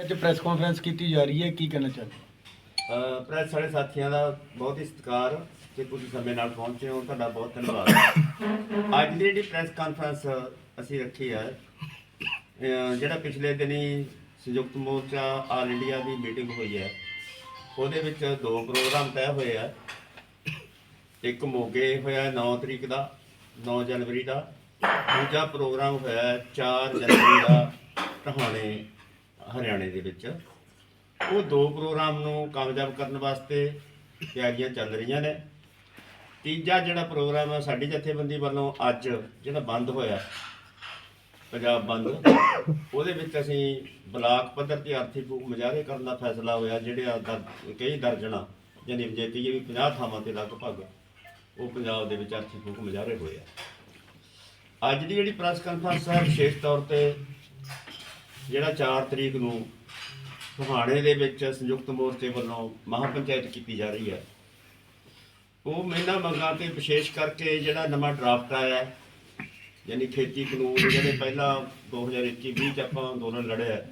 ਅੱਜ press conference ਕੀਤੀ ਜਾ ਰਹੀ ਹੈ, ਕੀ ਕਹਿਣਾ ਚਾਹੁੰਦੇ ਹੋ? ਅਹ ਪ੍ਰੈਸ ਸਾਡੇ ਸਾਥੀਆਂ ਦਾ ਬਹੁਤ ਹੀ ਸਤਿਕਾਰ ਕਿ ਤੁਸੀਂ ਸਮੇਂ ਨਾਲ ਪਹੁੰਚੇ ਹੋ ਤੁਹਾਡਾ ਬਹੁਤ ਧੰਨਵਾਦ। ਅੱਜ ਦੀ ਜਿਹੜੀ ਪ੍ਰੈਸ ਕਾਨਫਰੰਸ ਅਸੀਂ ਰੱਖੀ ਹੈ ਜਿਹੜਾ ਪਿਛਲੇ ਦਿਨੀ ਸੰਯੁਕਤ ਮੋਰਚਾ ਆਲ ਇੰਡੀਆ ਦੀ ਮੀਟਿੰਗ ਹੋਈ ਹੈ, ਉਹਦੇ ਵਿੱਚ ਦੋ ਪ੍ਰੋਗਰਾਮ ਤੈਅ ਹੋਏ ਆ। ਇੱਕ ਮੋਗੇ ਹੋਇਆ 9 ਤਰੀਕ ਦਾ 9 ਜਨਵਰੀ ਦਾ। ਦੂਜਾ ਪ੍ਰੋਗਰਾਮ ਹੋਇਆ 4 ਜਨਵਰੀ ਦਾ ਟਹਾਣੇ ਹਰਿਆਣੇ ਦੇ ਵਿੱਚ। ਉਹ ਦੋ ਪ੍ਰੋਗਰਾਮ ਨੂੰ ਕਾਮਯਾਬ ਕਰਨ ਵਾਸਤੇ ਤਿਆਰੀਆਂ ਚੱਲ ਰਹੀਆਂ ਨੇ। ਤੀਜਾ ਜਿਹੜਾ ਪ੍ਰੋਗਰਾਮ ਹੈ, ਸਾਡੀ ਜਥੇਬੰਦੀ ਵੱਲੋਂ ਅੱਜ ਜਿਹੜਾ ਬੰਦ ਹੋਇਆ, ਪੰਜਾਬ ਬੰਦ, ਉਹਦੇ ਵਿੱਚ ਅਸੀਂ ਬਲਾਕ ਪੱਧਰ ਤੇ ਆਰਥੀ ਫੂਕ ਮੁਜ਼ਾਹਰੇ ਕਰਨ ਦਾ ਫੈਸਲਾ ਹੋਇਆ, ਜਿਹੜੇ ਦਰ- ਕਈ ਦਰਜਣਾ ਯਾਨੀ ਜੇ ਕਹੀਏ ਵੀ 50 ਥਾਵਾਂ ਤੇ ਲਗਭਗ ਉਹ ਪੰਜਾਬ ਦੇ ਵਿੱਚ ਆਰਥੀ ਫੂਕ ਮੁਜ਼ਾਹਰੇ ਹੋਏ ਆ। ਅੱਜ ਦੀ ਜਿਹੜੀ ਪ੍ਰੈਸ ਕਾਨਫਰੰਸ ਹੈ, ਵਿਸ਼ੇਸ਼ ਤੌਰ ਤੇ ਜਿਹੜਾ 4 ਤਰੀਕ ਨੂੰ ਸੁਹਾਣੇ ਦੇ ਵਿੱਚ ਸੰਯੁਕਤ ਮੋਰਚੇ ਵੱਲੋਂ ਮਹਾਪੰਚਾਇਤ ਕੀਤੀ ਜਾ ਰਹੀ ਹੈ ਉਹ ਮਹਿਲਾ ਮੰਗਾਂ ਤੇ ਵਿਸ਼ੇਸ਼ ਕਰਕੇ ਜਿਹੜਾ ਨਵਾਂ ਡਰਾਫਟ ਆਇਆ ਹੈ, ਯਾਨੀ ਖੇਤੀ ਕਾਨੂੰਨ ਜਿਹੜੇ ਪਹਿਲਾਂ 2021-20 ਚ ਆਪਾਂ ਅੰਦੋਲਨ ਲੜਿਆ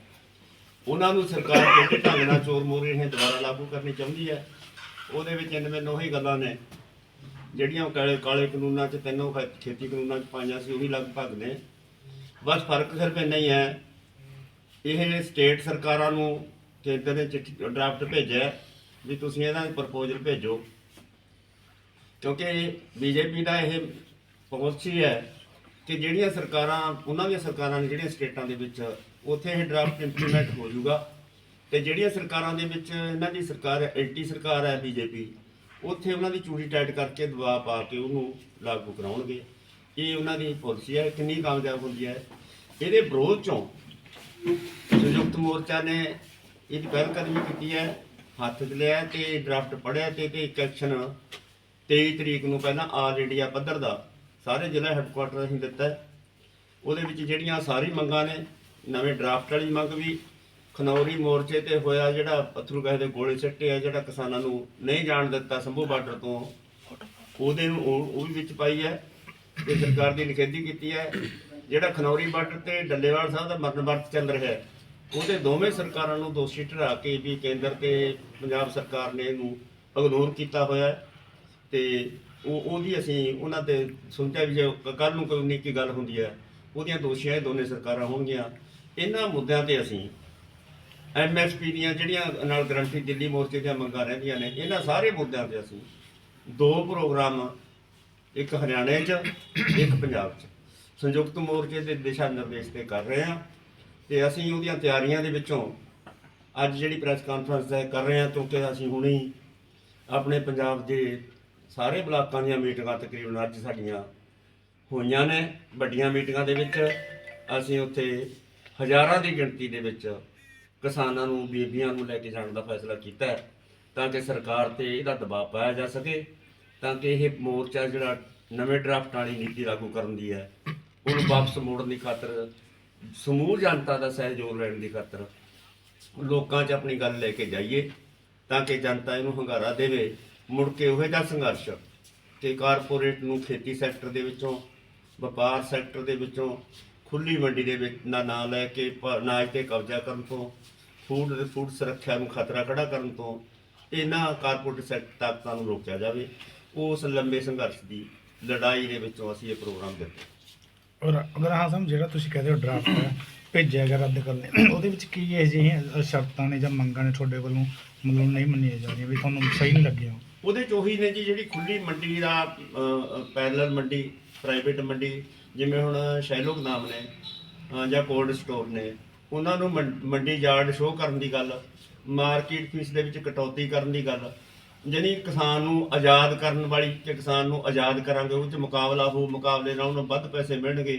ਉਹਨਾਂ ਨੂੰ ਸਰਕਾਰ ਕਿਹੜੇ ਢੰਗ ਨਾਲ ਚੋਰ ਮੋਰੇ ਨੇ ਦੁਬਾਰਾ ਲਾਗੂ ਕਰਨੀ ਚਾਹੁੰਦੀ ਹੈ? ਉਹਦੇ ਵਿੱਚ ਇਹਨਾਂ ਵਿੱਚ ਉਹੀ ਗੱਲਾਂ ਨੇ ਜਿਹੜੀਆਂ ਕਾਲੇ ਕਾਲੇ ਕਾਨੂੰਨਾਂ 'ਚ ਤਿੰਨੋਂ ਖੇਤੀ ਕਾਨੂੰਨਾਂ 'ਚ ਪਾਈਆਂ ਸੀ ਉਹੀ ਲਗਭਗ ਨੇ। ਬਸ ਫ਼ਰਕ ਸਿਰਫ ਇੰਨਾ ਹੀ ਹੈ ਇਹ ਸਟੇਟ ਸਰਕਾਰਾਂ ਨੂੰ ਕੇਂਦਰ ਨੇ ਚਿੱਠੀ ਡਰਾਫਟ ਭੇਜਿਆ ਵੀ ਤੁਸੀਂ ਇਹਦਾ ਪ੍ਰਪੋਜ਼ਲ ਭੇਜੋ। ਕਿਉਂਕਿ ਬੀਜੇਪੀ ਦਾ ਇਹ ਪੋਲਿਸੀ ਹੈ ਕਿ ਜਿਹੜੀਆਂ ਸਰਕਾਰਾਂ, ਉਹਨਾਂ ਦੀਆਂ ਸਰਕਾਰਾਂ ਨੇ ਜਿਹੜੀਆਂ ਸਟੇਟਾਂ ਦੇ ਵਿੱਚ ਉੱਥੇ ਇਹ ਡਰਾਫਟ ਇੰਪਲੀਮੈਂਟ ਹੋ ਜਾਊਗਾ ਤੇ ਜਿਹੜੀਆਂ ਸਰਕਾਰਾਂ ਦੇ ਵਿੱਚ ਇਹਨਾਂ ਦੀ ਸਰਕਾਰ ਐਂਟੀ ਸਰਕਾਰ ਹੈ ਬੀਜੇਪੀ, ਉੱਥੇ ਉਹਨਾਂ ਦੀ ਚੂੜੀ ਟਾਈਟ ਕਰਕੇ ਦਬਾਅ ਪਾ ਕੇ ਉਹਨੂੰ ਲਾਗੂ ਕਰਾਉਣਗੇ। ਇਹ ਉਹਨਾਂ ਦੀ ਪਾਲਿਸੀ ਹੈ, ਕਿੰਨੀ ਕਾਮਯਾਬ ਹੁੰਦੀ ਹੈ। ਇਹਦੇ ਵਿਰੋਧ ਚੋਂ ਸੰਯੁਕਤ ਮੋਰਚਾ ਨੇ ਇਹਦੀ ਪਹਿਲਕਦਮੀ ਕੀਤੀ ਹੈ, ਹੱਥ 'ਚ ਲਿਆ ਤੇ ਡਰਾਫਟ ਪੜਿਆ ਤੇ ਤੇ ਇੱਕ ਐਕਸ਼ਨ 23 ਤਰੀਕ ਨੂੰ ਪਹਿਲਾਂ ਆਲ ਇੰਡੀਆ ਪੱਧਰ ਦਾ ਸਾਰੇ ਜ਼ਿਲ੍ਹਾ ਹੈੱਡਕੁਆਟਰ ਅਸੀਂ ਦਿੱਤਾ ਹੈ। ਉਹਦੇ ਵਿੱਚ ਜਿਹੜੀਆਂ ਸਾਰੀ ਮੰਗਾਂ ਨੇ, ਨਵੇਂ ਡਰਾਫਟ ਵਾਲੀ ਮੰਗ ਵੀ, ਖਨੌਰੀ ਮੋਰਚੇ ਤੇ ਹੋਇਆ ਜਿਹੜਾ ਪੱਥਰੂ ਗਏ ਦੇ ਗੋਲੇ ਸਿੱਟੇ ਆ, ਜਿਹੜਾ ਕਿਸਾਨਾਂ ਨੂੰ ਨਹੀਂ ਜਾਣ ਦਿੱਤਾ ਸੰਭੂ ਬਾਰਡਰ ਤੋਂ, ਉਹਦੇ ਨੂੰ ਉਹ ਉਹ ਵੀ ਵਿੱਚ ਪਾਈ ਹੈ ਤੇ ਸਰਕਾਰ ਦੀ ਨਿਖੇਧੀ ਕੀਤੀ ਹੈ ਜਿਹੜਾ ਖਨੌਰੀ ਬਾਰਡਰ ਤੇ ਡੱਲੇਵਾਲ ਸਾਹਿਬ ਦਾ ਮਰਨ ਵਰਤ ਚੱਲ ਰਿਹਾ ਹੈ, ਉਹਦੇ ਦੋਵੇਂ ਸਰਕਾਰਾਂ ਨੂੰ ਦੋਸ਼ੀ ਠਹਿਰਾ ਕੇ ਵੀ ਕੇਂਦਰ ਤੇ ਪੰਜਾਬ ਸਰਕਾਰ ਨੇ ਇਹਨੂੰ ਇਗਨੋਰ ਕੀਤਾ ਹੋਇਆ ਹੈ। ਤੇ ਉਹ ਉਹਦੀ ਅਸੀਂ ਉਹਨਾਂ ਤੇ ਸੁਣਿਆ ਵੀ ਜੇ ਕੱਲ ਨੂੰ ਕੋਈ ਉਨੀ ਗੱਲ ਹੁੰਦੀ ਹੈ, ਉਹਦੀਆਂ ਦੋਸ਼ੀਆਂ ਇਹ ਦੋਨੇ ਸਰਕਾਰਾਂ ਹੋਣਗੀਆਂ। ਇਹਨਾਂ ਮੁੱਦਿਆਂ ਤੇ ਅਸੀਂ ਐਮਐਸਪੀ ਦੀਆਂ ਜਿਹੜੀਆਂ ਨਾਲ ਗਰੰਟੀ ਦਿੱਲੀ ਮੋਰਚੇ ਦੀਆਂ ਮੰਗਾਂ ਰਹਿੰਦੀਆਂ ਨੇ, ਇਹਨਾਂ ਸਾਰੇ ਮੁੱਦਿਆਂ ਤੇ ਅਸੀਂ ਦੋ ਪ੍ਰੋਗਰਾਮ, ਇੱਕ ਹਰਿਆਣੇ 'ਚ, ਇੱਕ ਪੰਜਾਬ 'ਚ। ਸੰਯੁਕਤ ਮੋਰਚੇ ਦੇ ਦਿਸ਼ਾ ਨਿਰਦੇਸ਼ ਤੇ ਕਰ ਰਹੇ ਹਾਂ ਤੇ ਅਸੀਂ ਉਹਦੀਆਂ ਤਿਆਰੀਆਂ ਦੇ ਵਿੱਚੋਂ ਅੱਜ ਜਿਹੜੀ ਪ੍ਰੈਸ ਕਾਨਫਰੰਸ ਹੈ ਕਰ ਰਹੇ ਹਾਂ, ਕਿਉਂਕਿ ਅਸੀਂ ਹੁਣੇ ਆਪਣੇ ਪੰਜਾਬ ਦੇ ਸਾਰੇ ਬਲਾਕਾਂ ਦੀਆਂ ਮੀਟਿੰਗਾਂ ਤਕਰੀਬਨ ਅੱਜ ਸਾਡੀਆਂ ਹੋਈਆਂ ਨੇ, ਵੱਡੀਆਂ ਮੀਟਿੰਗਾਂ ਦੇ ਵਿੱਚ ਅਸੀਂ ਉੱਥੇ ਹਜ਼ਾਰਾਂ ਦੀ ਗਿਣਤੀ ਦੇ ਵਿੱਚ ਕਿਸਾਨਾਂ ਨੂੰ, ਬੀਬੀਆਂ ਨੂੰ ਲੈ ਕੇ ਜਾਣ ਦਾ ਫੈਸਲਾ ਕੀਤਾ ਹੈ, ਤਾਂ ਕਿ ਸਰਕਾਰ ਤੇ ਇਹਦਾ ਦਬਾਅ ਪਾਇਆ ਜਾ ਸਕੇ, ਤਾਂ ਕਿ ਇਹ ਮੋਰਚਾ ਜਿਹੜਾ ਨਵੇਂ ਡਰਾਫਟ ਵਾਲੀ ਨੀਤੀ ਲਾਗੂ ਕਰਨ ਦੀ ਹੈ ਉਹਨੂੰ ਵਾਪਸ ਮੋੜਨ ਦੀ ਖਾਤਰ, ਸਮੂਹ ਜਨਤਾ ਦਾ ਸਹਿਯੋਗ ਲੈਣ ਦੀ ਖਾਤਰ ਲੋਕਾਂ 'ਚ ਆਪਣੀ ਗੱਲ ਲੈ ਕੇ ਜਾਈਏ ਤਾਂ ਕਿ ਜਨਤਾ ਇਹਨੂੰ ਹੰਗਾਰਾ ਦੇਵੇ। ਮੁੜ ਕੇ ਉਹ ਜਿਹਾ ਸੰਘਰਸ਼ ਕਿ ਕਾਰਪੋਰੇਟ ਨੂੰ ਖੇਤੀ ਸੈਕਟਰ ਦੇ ਵਿੱਚੋਂ, ਵਪਾਰ ਸੈਕਟਰ ਦੇ ਵਿੱਚੋਂ ਖੁੱਲੀ ਮੰਡੀ ਦੇ ਵਿੱਚ ਨਾ ਨਾਂ ਲੈ ਕੇ ਪ- ਅਨਾਜ ਤੇ ਕਬਜ਼ਾ ਕਰਨ ਤੋਂ, ਫੂਡ ਦੇ, ਫੂਡ ਸੁਰੱਖਿਆ ਨੂੰ ਖਤਰਾ ਖੜਾ ਕਰਨ ਤੋਂ ਇਹਨਾਂ ਕਾਰਪੋਰੇਟ ਸੈਕਟਰ ਤਾਕਤਾਂ ਨੂੰ ਰੋਕਿਆ ਜਾਵੇ। ਉਸ ਲੰਬੇ ਸੰਘਰਸ਼ ਦੀ ਲੜਾਈ ਦੇ ਵਿੱਚੋਂ ਅਸੀਂ ਇਹ ਪ੍ਰੋਗਰਾਮ ਦਿੱਤਾ ਔਰ ਅਗਰ ਹਾਂ ਸਮ ਜਿਹੜਾ ਤੁਸੀਂ ਕਹਿੰਦੇ ਹੋ ਡਰਾਫਟ ਭੇਜਿਆ ਗਿਆ ਰੱਦ ਕਰਨੇ, ਉਹਦੇ ਵਿੱਚ ਕੀ ਇਹ ਜਿਹੀਆਂ ਸ਼ਰਤਾਂ ਨੇ ਜਾਂ ਮੰਗਾਂ ਨੇ ਤੁਹਾਡੇ ਵੱਲੋਂ ਮਤਲਬ ਨਹੀਂ ਮੰਨੀਆਂ ਜਾ ਰਹੀਆਂ ਵੀ ਤੁਹਾਨੂੰ ਸਹੀ ਨਹੀਂ ਲੱਗੀਆਂ? ਉਹਦੇ ਚ ਉਹੀ ਨੇ ਜੀ ਜਿਹੜੀ ਖੁੱਲੀ ਮੰਡੀ ਦਾ ਪੈਰਲਲ ਮੰਡੀ ਪ੍ਰਾਈਵੇਟ ਮੰਡੀ, ਜਿਵੇਂ ਹੁਣ ਸ਼ੈਲੋ ਨਾਮ ਨੇ ਜਾਂ ਕੋਲਡ ਸਟੋਰ ਨੇ, ਉਹਨਾਂ ਨੂੰ ਮੰ- ਮੰਡੀ ਯਾਰਡ ਸ਼ੋਅ ਕਰਨ ਦੀ ਗੱਲ ਮਾਰਕੀਟ ਫੀਸ ਦੇ ਵਿੱਚ ਕਟੌਤੀ ਕਰਨ ਦੀ ਗੱਲ ਜਾਣੀ ਕਿਸਾਨ ਨੂੰ ਆਜ਼ਾਦ ਕਰਨ ਵਾਲੀ ਕਿ ਕਿਸਾਨ ਨੂੰ ਆਜ਼ਾਦ ਕਰਾਂਗੇ ਉਹ ਚ ਮੁਕਾਬਲਾ ਹੋ, ਮੁਕਾਬਲੇ ਨਾਲ ਉਹਨੂੰ ਵੱਧ ਪੈਸੇ ਮਿਲਣਗੇ।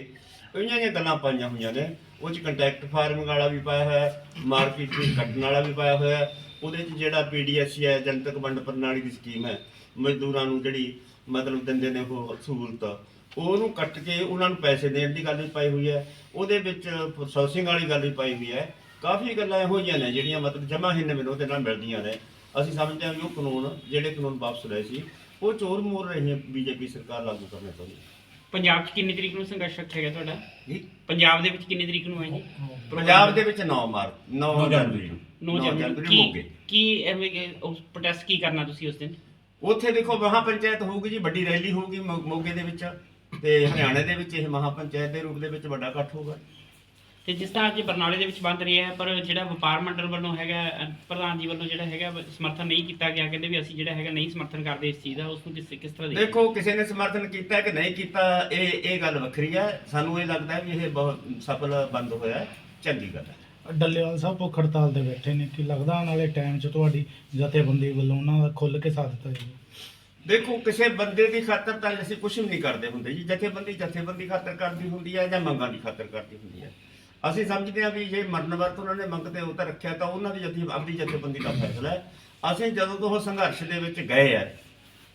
ਇਹਨਾਂ ਦੀਆਂ ਗੱਲਾਂ ਪਾਈਆਂ ਹੋਈਆਂ ਨੇ। ਉਹ ਚ ਕੰਟੈਕਟ ਫਾਰਮਿੰਗ ਵਾਲਾ ਵੀ ਪਾਇਆ ਹੋਇਆ ਮਾਰਕੀਟ ਫੀਸ ਕੱਟਣ ਵਾਲਾ ਵੀ ਪਾਇਆ ਹੋਇਆ। ਉਹਦੇ ਚ ਜਿਹੜਾ ਪੀਡੀਐਸਸੀ ਹੈ, ਜਨਤਕ ਵੰਡ ਪ੍ਰਣਾਲੀ ਦੀ ਸਕੀਮ ਹੈ, ਮਜ਼ਦੂਰਾਂ ਨੂੰ ਜਿਹੜੀ ਮਤਲਬ ਦਿੰਦੇ ਨੇ ਉਹ ਸਹੂਲਤ। ਉਹਨੂੰ ਕੱਟ ਕੇ ਉਹਨਾਂ ਨੂੰ ਪੈਸੇ ਦੇਣ ਦੀ ਗੱਲ ਵੀ ਪਾਈ ਹੋਈ ਹੈ। ਉਹਦੇ ਵਿੱਚ ਪ੍ਰੋਸੈਸਿੰਗ ਵਾਲੀ ਗੱਲ ਵੀ ਪਾਈ ਹੋਈ ਹੈ। ਕਾਫੀ ਗੱਲਾਂ ਇਹੋ ਜਿਹੀਆਂ ਨੇ ਜਿਹੜੀਆਂ ਮਤਲਬ ਜਮਾ ਹੀ ਨੇ ਮੈਨੂੰ ਉਹਦੇ ਨਾਲ ਮਿਲਦੀਆਂ ਨੇ। ਅਸੀਂ ਸਮਝਦੇ ਹਾਂ ਵੀ ਉਹ ਕਾਨੂੰਨ ਜਿਹੜੇ ਕਾਨੂੰਨ ਵਾਪਸ ਲਏ ਸੀ ਉਹ ਚੋਰ ਮੋਰ ਰਹੀ ਹੈ ਬੀਜੇਪੀ ਸਰਕਾਰ ਲਾਗੂ ਕਰਨਾ ਚਾਹੁੰਦੀ ਹੈ। ਪੰਜਾਬ 'ਚ ਕਿੰਨੀ ਤਰੀਕ ਨੂੰ ਸੰਘਰਸ਼ ਰੱਖਿਆ ਗਿਆ ਤੁਹਾਡਾ? ਜੀ? ਪੰਜਾਬ ਦੇ ਵਿੱਚ ਕਿੰਨੀ ਤਰੀਕ ਨੂੰ ਹੈ ਜੀ ਪੰਜਾਬ ਦੇ ਵਿੱਚ 9 ਮਾਰਚ 9 ਜਨਵਰੀ ਨੂੰ। 9 ਜਨਵਰੀ ਨੂੰ। ਕੀ ਕੀ ਐਵੇਂ ਕਿ ਉਸ ਪ੍ਰੋਟੈਸਟ ਕੀ ਕਰਨਾ ਤੁਸੀਂ ਉਸ ਦਿਨ? ਉੱਥੇ ਦੇਖੋ ਮਹਾ ਪੰਚਾਇਤ ਹੋਊਗੀ ਜੀ ਵੱਡੀ ਰੈਲੀ ਹੋਊਗੀ ਮੋਗੇ ਦੇ ਵਿੱਚ ਤੇ ਹਰਿਆਣੇ ਦੇ ਵਿੱਚ ਇਹ ਮਹਾ ਪੰਚਾਇਤ ਦੇ ਰੂਪ ਦੇ ਵਿੱਚ ਵੱਡਾ ਇਕੱਠ ਹੋਊਗਾ। ਤੇ ਜਿਸ ਤਰ੍ਹਾਂ ਅੱਜ ਬਰਨਾਲੇ ਦੇ ਵਿੱਚ ਬੰਦ ਰਿਹਾ ਹੈ ਪਰ ਜਿਹੜਾ ਵਪਾਰ ਮੰਡਲ ਵੱਲੋਂ ਹੈਗਾ ਪ੍ਰਧਾਨ ਜੀ ਵੱਲੋਂ ਜਿਹੜਾ ਹੈਗਾ ਸਮਰਥਨ ਨਹੀਂ ਕੀਤਾ ਗਿਆ ਕਹਿੰਦੇ ਵੀ ਅਸੀਂ ਜਿਹੜਾ ਹੈਗਾ ਨਹੀਂ ਸਮਰਥਨ ਕਰਦੇ ਇਸ ਚੀਜ਼ ਦਾ ਉਸ ਨੂੰ ਕਿਸ ਕਿਸ ਤਰ੍ਹਾਂ ਦੇਖਦੇ ਦੇਖੋ ਕਿਸੇ ਨੇ ਸਮਰਥਨ ਕੀਤਾ ਕਿ ਨਹੀਂ ਕੀਤਾ ਇਹ ਇਹ ਗੱਲ ਵੱਖਰੀ ਹੈ। ਸਾਨੂੰ ਇਹ ਲੱਗਦਾ ਹੈ ਵੀ ਇਹ ਬਹੁਤ ਸਫਲ ਬੰਦ ਹੋਇਆ ਹੈ। ਚੰਗੀ ਗੱਲ ਹੈ। ਡੱਲੇਵਾਲ ਸਾਹਿਬ ਭੁੱਖ ਹੜਤਾਲ ਤੇ ਬੈਠੇ ਨੇ ਕੀ ਲੱਗਦਾ ਆਉਣ ਵਾਲੇ ਟਾਈਮ 'ਚ ਤੁਹਾਡੀ ਜਥੇਬੰਦੀ ਵੱਲੋਂ ਉਹਨਾਂ ਦਾ ਖੁੱਲ ਕੇ ਸਾਥ ਦਿੱਤਾ ਜਾਊਗਾ ਦੇਖੋ ਕਿਸੇ ਬੰਦੇ ਦੀ ਖਾਤਰ ਤਾਂ ਅਸੀਂ ਕੁਝ ਵੀ ਨਹੀਂ ਕਰਦੇ ਹੁੰਦੇ ਜੀ। ਜਥੇਬੰਦੀ ਜਥੇਬੰਦੀ ਖਾਤਰ ਕਰਦੀ ਹੁੰਦੀ ਹੈ ਜਾਂ ਮੰਗਾਂ ਦੀ ਖਾਤਰ ਕਰਦੀ ਹੁੰਦੀ ਹੈ। ਅਸੀਂ ਸਮਝਦੇ ਹਾਂ ਵੀ ਜੇ ਮਰਨ ਵਰਤ ਉਹਨਾਂ ਨੇ ਮੰਗ ਤੇ ਉਹ ਤਾਂ ਰੱਖਿਆ, ਤਾਂ ਉਹਨਾਂ ਦੀ ਜਥੇ ਆਪਣੀ ਜਥੇਬੰਦੀ ਦਾ ਫੈਸਲਾ ਹੈ। ਅਸੀਂ ਜਦੋਂ ਤੋਂ ਉਹ ਸੰਘਰਸ਼ ਦੇ ਵਿੱਚ ਗਏ ਆ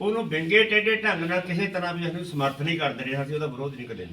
ਉਹਨੂੰ ਵਿੰਗੇ ਟੇਢੇ ਢੰਗ ਨਾਲ ਕਿਸੇ ਤਰ੍ਹਾਂ ਵੀ ਅਸੀਂ ਸਮਰਥਨ ਨਹੀਂ ਕਰਦੇ ਰਹੇ, ਅਸੀਂ ਉਹਦਾ ਵਿਰੋਧ ਨਹੀਂ ਕਦੇ।